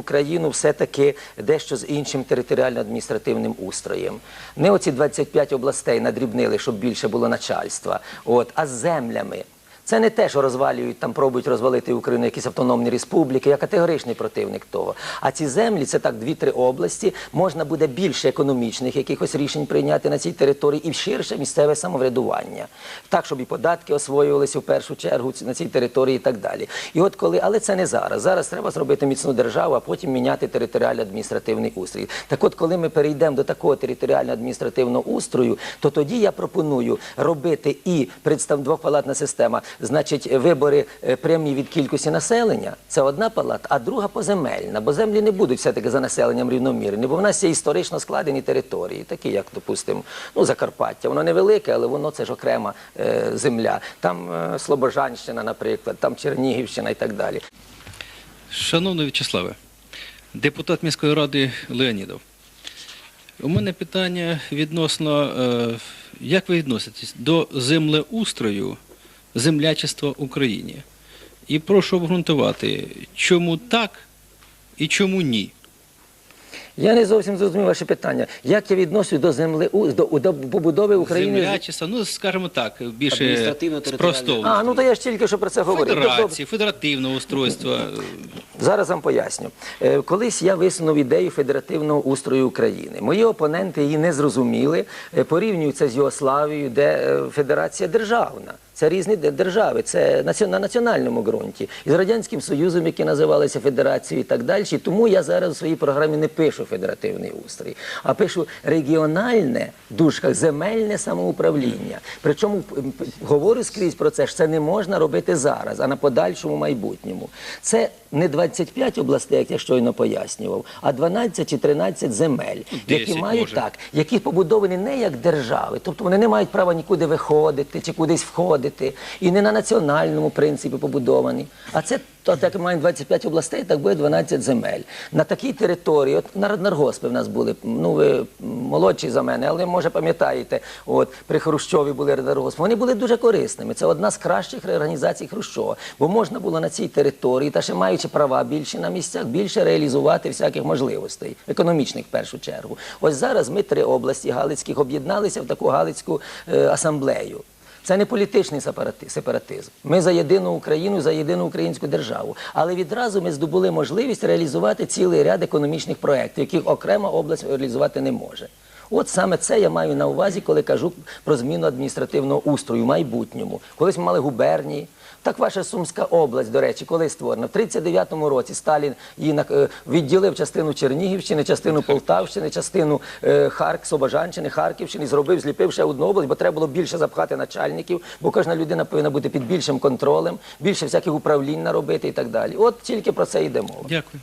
Україну все-таки дещо з іншим територіально-адміністративним устроєм. Не оці 25 областей надрібнили, щоб більше було начальства, от, а з землями. Це не те, що розвалюють, там пробують розвалити Україну якісь автономні республіки. Я категоричний противник того. А ці землі це так дві-три області. Можна буде більше економічних якихось рішень прийняти на цій території і ширше місцеве самоврядування. Так, щоб і податки освоювалися в першу чергу на цій території і так далі. І от коли, але це не зараз. Зараз треба зробити міцну державу, а потім міняти територіально-адміністративний устрій. Так от, коли ми перейдемо до такого територіально-адміністративного устрою, то тоді я пропоную робити і представ двопалатна система, значить, вибори е, прямі від кількості населення. Це одна палата, а друга поземельна, бо землі не будуть все-таки за населенням рівномірні, бо в нас є історично складені території, такі як, допустимо, ну, Закарпаття. Воно невелике, але воно це ж окрема е, земля. Там е, Слобожанщина, наприклад, там Чернігівщина і так далі. Шановний В'ячеславе, депутат міської ради Леонідов. У мене питання відносно, е, як ви відноситесь до землеустрою землячества в Україні? І прошу обґрунтувати, чому так і чому ні? Я не зовсім зрозумів ваше питання. Як я відношусь до землі до, до побудови України? Землячество, ну скажімо так, більше спростовно. А, ну то я ж тільки що про це говорив. Тобто, Федерації, федеративного устройства. Зараз вам поясню. Е, Колись я висунув ідею федеративного устрою України. Мої опоненти її не зрозуміли, е, порівнюють це з Югославією, де е, федерація державна. Це різні держави, це на національному ґрунті. І з Радянським Союзом, які називалися Федерацією і так далі. Тому я зараз у своїй програмі не пишу федеративний устрій, а пишу регіональне, в дужках, земельне самоуправління. Причому говорю скрізь про це, що це не можна робити зараз, а на подальшому майбутньому. Це не 25 областей, як я щойно пояснював, а 12 чи 13 земель, які мають може. так, які побудовані не як держави, тобто вони не мають права нікуди виходити чи кудись входити, і не на національному принципі побудовані. А це то, так як маємо 25 областей, так буде 12 земель. На такій території, от народнаргоспи в нас були, ну ви молодші за мене, але може пам'ятаєте, от при Хрущові були народнаргоспи. Вони були дуже корисними. Це одна з кращих реорганізацій Хрущова, бо можна було на цій території, та ще маючи права більше на місцях, більше реалізувати всяких можливостей, економічних в першу чергу. Ось зараз ми три області Галицьких об'єдналися в таку Галицьку е, асамблею. Це не політичний сепаратизм. Ми за єдину Україну, за єдину українську державу. Але відразу ми здобули можливість реалізувати цілий ряд економічних проєктів, яких окрема область реалізувати не може. От саме це я маю на увазі, коли кажу про зміну адміністративного устрою в майбутньому. Колись ми мали губернії. Так ваша Сумська область, до речі, коли створена? В 39-му році Сталін її е, відділив частину Чернігівщини, частину Полтавщини, частину е, Харк, Слобожанщини, Харківщини, зробив, зліпив ще одну область, бо треба було більше запхати начальників, бо кожна людина повинна бути під більшим контролем, більше всяких управлінь наробити і так далі. От тільки про це йде мова. Дякую.